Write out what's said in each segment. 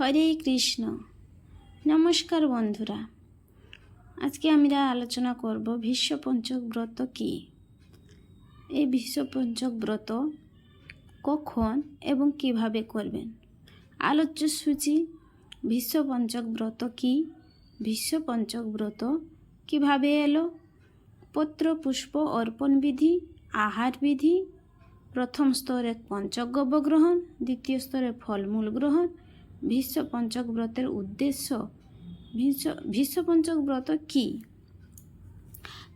হরে কৃষ্ণ। নমস্কার বন্ধুরা। আজকে আমরা আলোচনা করব ভীষ্ম পঞ্চক ব্রত কী? এই ভীষ্ম পঞ্চক ব্রত কখন এবং কীভাবে করবেন? আলোচ্য সূচি ভীষ্ম পঞ্চক ব্রত কী? ভীষ্ম পঞ্চক ব্রত কীভাবে এলো? পত্র, পুষ্প, অর্পণ বিধি, আহার বিধি, প্রথম স্তরে পঞ্চগব্য গ্রহণ, দ্বিতীয় স্তরে ফলমূল গ্রহণ ভীষ্ম পঞ্চক ব্রতের উদ্দেশ্য? ভীষ্ম পঞ্চক ব্রত কি?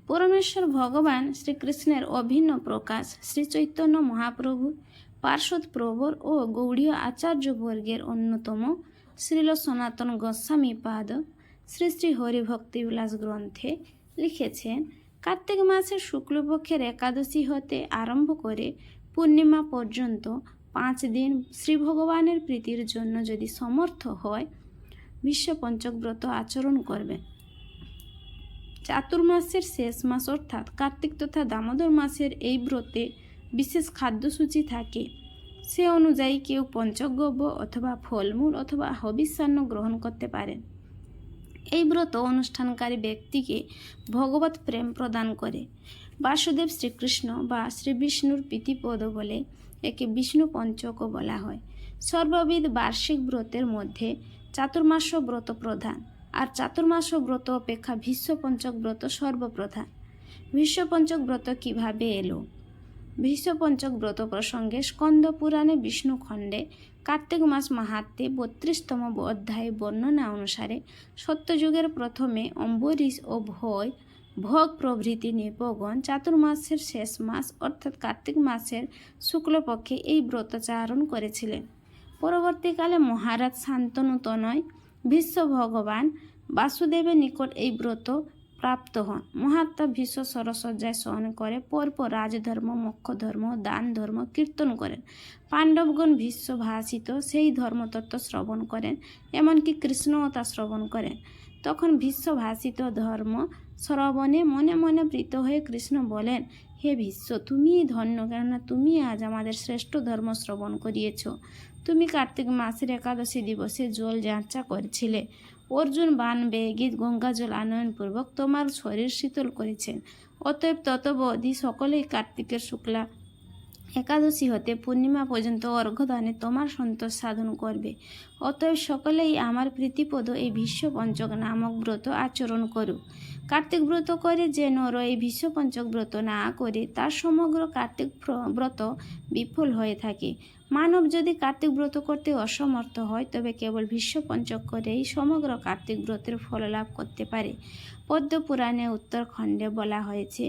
পরমেশ্বর ভগবান শ্রীকৃষ্ণের অভিন্ন প্রকাশ শ্রী চৈতন্য মহাপ্রভু, পার্শ্বদ প্রবর ও গৌড়ীয় আচার্যবর্গের অন্যতম শ্রীল সনাতন গোস্বামী পাদ, শ্রী শ্রী হরিভক্তিবিলাস গ্রন্থে লিখেছেন, কার্তিক মাসের শুক্লপক্ষের একাদশী হতে আরম্ভ করে পূর্ণিমা পর্যন্ত পাঁচ দিন শ্রী ভগবানের প্রীতির জন্য যদি সমর্থ হয়, বিশ্ব পঞ্চক ব্রত আচরণ করবেন চাতুর্মাসের শেষ মাস অর্থাৎ কার্তিক তথা দামোদর মাসের এই ব্রতে বিশেষ খাদ্যসূচি থাকে। সে অনুযায়ী কেউ পঞ্চগব্য অথবা ফলমূল অথবা হবিষ্যান্ন গ্রহণ করতে পারেন এই ব্রত অনুষ্ঠানকারী ব্যক্তিকে ভগবত প্রেম প্রদান করে। বাসুদেব শ্রীকৃষ্ণ বা শ্রী বিষ্ণুর প্রীতিপদ বলে একে বিষ্ণু পঞ্চকও বলা হয়। সর্ববিধ বার্ষিক ব্রতের মধ্যে চাতুর্মাস ব্রত প্রধান আর চাতুর্মাস ব্রত অপেক্ষা ভীষ্ম পঞ্চক ব্রত সর্বপ্রধান। ভীষ্ম পঞ্চক ব্রত কীভাবে এলো? ভীষ্ম পঞ্চক ব্রত প্রসঙ্গে স্কন্দ পুরাণে বিষ্ণু খণ্ডে কার্তিক মাস মাহাত্মে বত্রিশতম অধ্যায় বর্ণনা অনুসারে সত্যযুগের প্রথমে অম্বরীশ ও ভয় ভোগ প্রভৃতি নিপগণ চাতুর্মাসের শেষ মাস অর্থাৎ কার্তিক মাসের শুক্লপক্ষে এই ব্রতচারণ করেছিলেন। পরবর্তীকালে মহারাজ শান্তনুতনয়, বিশ্ব ভগবান বাসুদেবের নিকট এই ব্রত প্রাপ্ত হন। মহাত্মা ভীষ্ম সরসজ্জায় সহন করে, পরপর রাজধর্ম মোক্ষ ধর্ম দান ধর্ম কীর্তন করেন। পাণ্ডবগণ ভীষ্ম ভাষিত সেই ধর্মতত্ত্ব শ্রবণ করেন, এমনকি কৃষ্ণও তা শ্রবণ করেন। তখন ভীষ্ম ভাষিত ধর্ম শ্রবণে মনে মনে প্রীত হয়ে কৃষ্ণ বলেন, হে ভীষ্ম তুমি ধন্য, কেননা তুমি আজ আমাদের শ্রেষ্ঠ ধর্ম শ্রবণ করিয়েছ। তুমি কার্তিক মাসের একাদশী দিবসে জল যাঁচা করেছিলে। অর্জুন বান বেয়ে গীত গঙ্গা জল আনয়নপূর্বক তোমার শরীর শীতল করেছেন। অতএব ততবধি সকলেই কার্তিকের শুক্লা একাদশী হতে পূর্ণিমা পর্যন্ত অর্ঘ্যদানে তোমার সন্তোষ সাধন করবে। অতএব সকলেই আমার প্রীতিপদ এই ভীষ্ম পঞ্চক নামক ব্রত আচরণ করুক। কার্তিক ব্রত করে যে নর এই ভীষ্ম পঞ্চক ব্রত না করে, তার সমগ্র কার্তিক ব্রত বিফল হয়ে থাকে। মানব যদি কার্তিক ব্রত করতে অসমর্থ হয়, তবে কেবল ভীষ্ম পঞ্চক করেই সমগ্র কার্তিক ব্রতের ফল লাভ করতে পারে। পদ্ম পুরাণে উত্তরখণ্ডে বলা হয়েছে,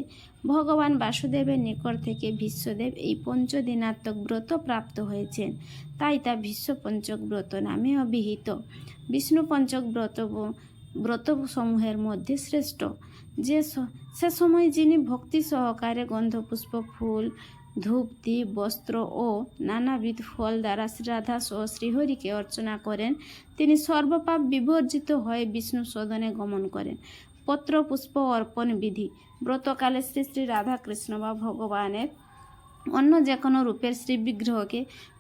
ভগবান বাসুদেবের নিকট থেকে বিশ্বদেব এই পঞ্চদিনাত্মক ব্রত প্রাপ্ত হয়েছেন। তাই তা ভীষ্ম পঞ্চক ব্রত নামে অভিহিত বিষ্ণু পঞ্চক ব্রত ব্রতসমূহের মধ্যে শ্রেষ্ঠ। যে সে সময় যিনি ভক্তি সহকারে গন্ধপুষ্প ফুল, ধূপ দ্বীপ বস্ত্র ও নানাবিধ ফল দ্বারা শ্রীরাধা সহ শ্রীহরিকে অর্চনা করেন, তিনি সর্বপাপ বিবর্জিত হয়ে বিষ্ণু সদনে গমন করেন। পত্র পুষ্প অর্পণ বিধি। ব্রতকালে শ্রী শ্রী রাধাকৃষ্ণ বা ভগবানের অন্য যে কোনো রূপের শ্রী বিগ্রহকে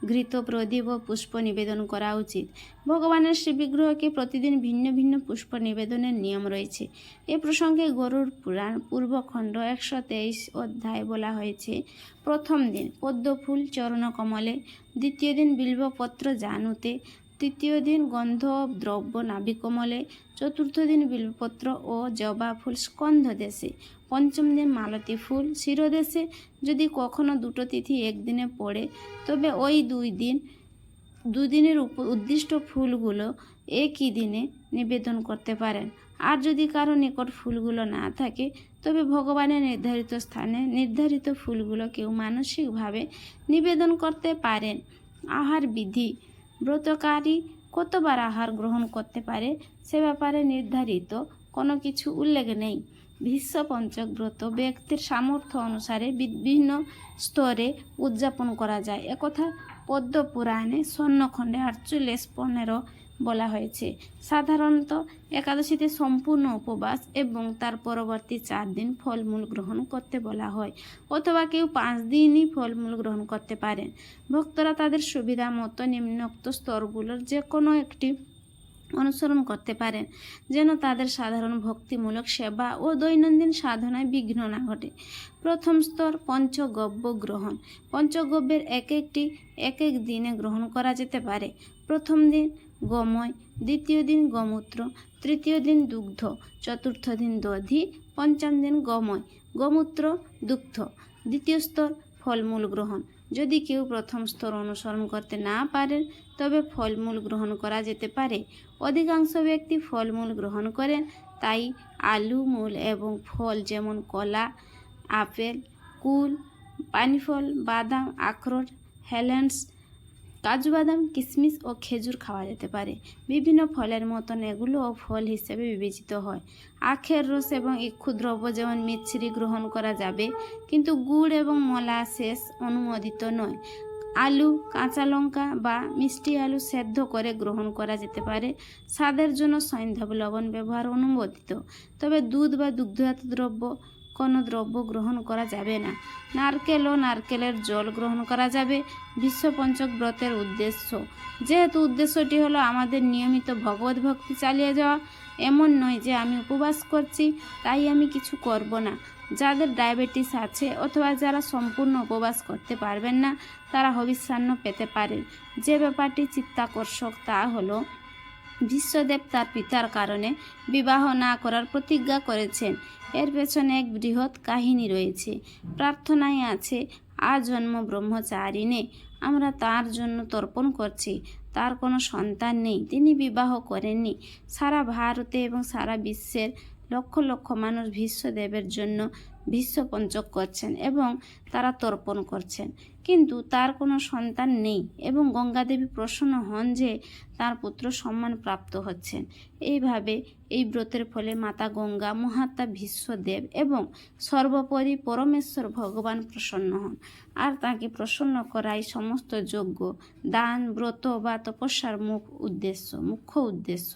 ঘৃত, প্রদীপ ও পুষ্প নিবেদন করা উচিত। ভগবানের শ্রী বিগ্রহকে প্রতিদিন ভিন্ন ভিন্ন পুষ্প নিবেদনের নিয়ম রয়েছে। এ প্রসঙ্গে গরুর পুরাণ পূর্বখণ্ড একশো তেইশ অধ্যায় বলা হয়েছে, প্রথম দিন পদ্মফুল, চরণকমলে, দ্বিতীয় দিন বিল্বপত্র, জানুতে তৃতীয় দিন গন্ধ, দ্রব্য নাভিকমলে চতুর্থ দিন বিলপত্র ও জবা ফুল স্কন্ধ দেশে, পঞ্চম দিন মালতী ফুল শিরোদেশে। যদি কখনো দুটো তিথি একদিনে পড়ে, তবে ওই দুই দিন, দুদিনের উপ- উদ্দিষ্ট ফুলগুলো একই দিনে নিবেদন করতে পারেন। আর যদি কারও নিকট ফুলগুলো না থাকে, তবে ভগবানের নির্ধারিত স্থানে নির্ধারিত ফুলগুলো কেউ মানসিকভাবে নিবেদন করতে পারেন। আহার বিধি ব্রতকারী কতবার আহার গ্রহণ করতে পারে সে ব্যাপারে নির্ধারিত কোনো কিছু উল্লেখ নেই। ভীষ্ম পঞ্চক ব্রত ব্যক্তির সামর্থ্য অনুসারে বিভিন্ন স্তরে উদযাপন করা যায়। একথা পদ্মপুরাণে স্বর্ণখণ্ডে আটচল্লিশ পনেরো বলা হয়েছে। সাধারণত একাদশীতে সম্পূর্ণ উপবাস এবং তার পরবর্তী চার দিন ফলমূল গ্রহণ করতে বলা হয় অথবা কেউ পাঁচ দিনই ফলমূল গ্রহণ করতে পারেন। ভক্তরা তাদের সুবিধা মতো নিম্নোক্ত স্তরগুলোর যে কোনো একটি অনুসরণ করতে পারেন, যেন তাদের সাধারণ ভক্তিমূলক সেবা ও দৈনন্দিন সাধনায় বিঘ্ন না ঘটে। প্রথম স্তর পঞ্চগব্য গ্রহণ। পঞ্চগব্যের এক একটি এক এক দিনে গ্রহণ করা যেতে পারে। প্রথম দিন গময়, দ্বিতীয় দিন গোমূত্র, তৃতীয় দিন দুগ্ধ, চতুর্থ দিন দধি, পঞ্চম দিন গময়, গোমূত্র, দুগ্ধ। দ্বিতীয় স্তর, ফলমূল গ্রহণ। যদি কেউ প্রথম স্তর অনুসরণ করতে না পারেন, তবে ফলমূল গ্রহণ করা যেতে পারে। অধিকাংশ ব্যক্তি ফলমূল গ্রহণ করেন, তাই আলু, মূল এবং ফল যেমন কলা, আপেল, কুল, পানিফল, বাদাম, আখরোট, হেলেন্স কাজু বাদাম কিশমিশ ও খেজুর খাওয়া যেতে পারে। বিভিন্ন ফলের মতন এগুলোও ফল হিসেবে বিবেচিত হয়। আখের রস এবং ইক্ষুদ্রব্য যেমন মিছরি গ্রহণ করা যাবে, কিন্তু গুড় এবং মলা শেষ অনুমোদিত নয়। আলু, কাঁচা লঙ্কা বা মিষ্টি আলু সেদ্ধ করে গ্রহণ করা যেতে পারে। স্বাদের জন্য সৈন্ধব লবণ ব্যবহার অনুমোদিত। তবে দুধ বা দুগ্ধজাত দ্রব্য কোনো দ্রব্য গ্রহণ করা যাবে না। নারকেল ও নারকেলের জল গ্রহণ করা যাবে বিশ্ব পঞ্চক ব্রতের উদ্দেশ্য। যেহেতু উদ্দেশ্যটি হলো আমাদের নিয়মিত ভগবত ভক্তি চালিয়ে যাওয়া, এমন নয় যে আমি উপবাস করছি, তাই আমি কিছু করব না। যাদের ডায়াবেটিস আছে অথবা যারা সম্পূর্ণ উপবাস করতে পারবেন না, তারা হবিষ্যান্ন পেতে পারেন। যে ব্যাপারটি চিত্তাকর্ষক তা হলো বিশ্বদেব তার পিতার কারণে বিবাহ না করার প্রতিজ্ঞা করেছেন। এর পেছনে এক বৃহৎ কাহিনী রয়েছে। প্রার্থনায় আছে আজন্ম ব্রহ্মচারিণে আমরা তার জন্য তর্পণ করছি, তার কোনো সন্তান নেই, তিনি বিবাহ করেননি। সারা ভারতে এবং সারা বিশ্বের লক্ষ লক্ষ মানুষ বিশ্বদেবের জন্য বিশ্ব পঞ্চক করছেন এবং তারা তর্পণ করছেন। কিন্তু তার কোনো সন্তান নেই এবং গঙ্গাদেবী প্রসন্ন হন যে তার পুত্র সম্মান প্রাপ্ত হচ্ছেন। এইভাবে এই ব্রতের ফলে মাতা গঙ্গা, মহাত্মা বিশ্বদেব এবং সর্বোপরি পরমেশ্বর ভগবান প্রসন্ন হন। আর তাকে প্রসন্ন করাই সমস্ত যজ্ঞ, দান, ব্রত বা তপস্যার মুখ উদ্দেশ্য, মুখ্য উদ্দেশ্য।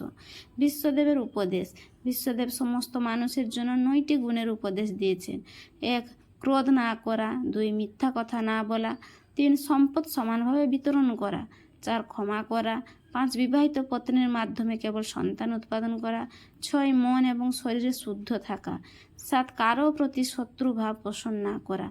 বিশ্বদেবের উপদেশ বিশ্বদেব সমস্ত মানুষের জন্য নয়টি গুণের উপদেশ দিয়েছেন। এক ক্রোধ না করা, দুই মিথ্যা কথা না বলা, তিন সম্পদ সমানভাবে বিতরণ করা, চার ক্ষমা করা, পাঁচ বিবাহিত পত্নীর মাধ্যমে কেবল সন্তান উৎপাদন করা, ছয় মন এবং শরীরে শুদ্ধ থাকা, সাত কারও প্রতি শত্রুভাব পোষণ না করা,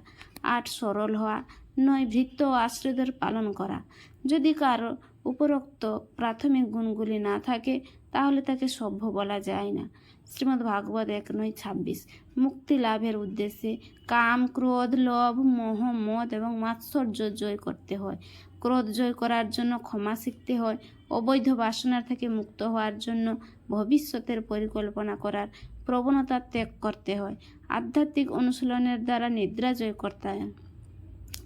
আট সরল হওয়া, নয় ভৃত্য ও আশ্রয়দের পালন করা। যদি কারও উপরোক্ত প্রাথমিক গুণগুলি না থাকে তাহলে তাকে সভ্য বলা যায় না। শ্রীমদ্ ভাগবত এক নয় ছাব্বিশ। মুক্তি লাভের উদ্দেশ্যে কাম, ক্রোধ, লোভ, মোহ, মদ এবং মাৎসর্য জয় করতে হয়। ক্রোধ জয় করার জন্য ক্ষমা শিখতে হয়। অবৈধ বাসনার থেকে মুক্ত হওয়ার জন্য ভবিষ্যতের পরিকল্পনা করার প্রবণতা ত্যাগ করতে হয়। আধ্যাত্মিক অনুশীলনের দ্বারা নিদ্রা জয় করতে হয়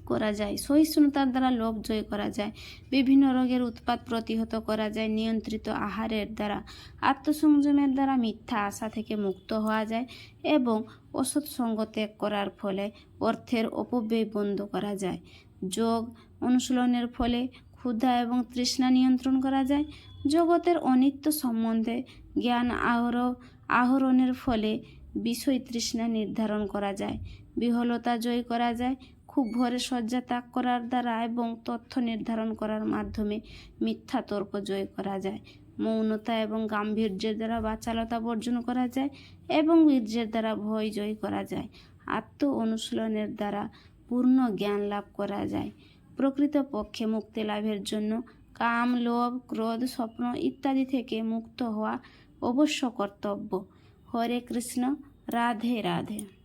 করা যায়। সহিষ্ণুতার দ্বারা লোভ জয় করা যায়। বিভিন্ন রোগের উৎপাত প্রতিহত করা যায় নিয়ন্ত্রিত আহারের দ্বারা। আত্মসংযমের দ্বারা মিথ্যা আশা থেকে মুক্ত হওয়া যায় এবং অসৎ সঙ্গ ত্যাগ করার ফলে অর্থের অপব্যয় বন্ধ করা যায়। যোগ অনুশীলনের ফলে ক্ষুধা এবং তৃষ্ণা নিয়ন্ত্রণ করা যায়। জগতের অনিত্য সম্বন্ধে জ্ঞান আহর, আহরণের ফলে বিষয় তৃষ্ণা নির্ধারণ করা যায়। বিহলতা জয় করা যায়। খুব ভোরে শয্যা ত্যাগ করার দ্বারা এবং তথ্য নির্ধারণ করার মাধ্যমে মিথ্যা তর্ক জয় করা যায়। মৌনতা এবং গাম্ভীর্যের দ্বারা বাচালতা বর্জন করা যায় এবং বীর্যের দ্বারা ভয় জয় করা যায়। আত্ম অনুশীলনের দ্বারা পূর্ণ জ্ঞান লাভ করা যায়। প্রকৃতপক্ষে মুক্তি লাভের জন্য কাম, লোভ, ক্রোধ, স্বপ্ন ইত্যাদি থেকে মুক্ত হওয়া অবশ্য কর্তব্য। হরে কৃষ্ণ, রাধে রাধে।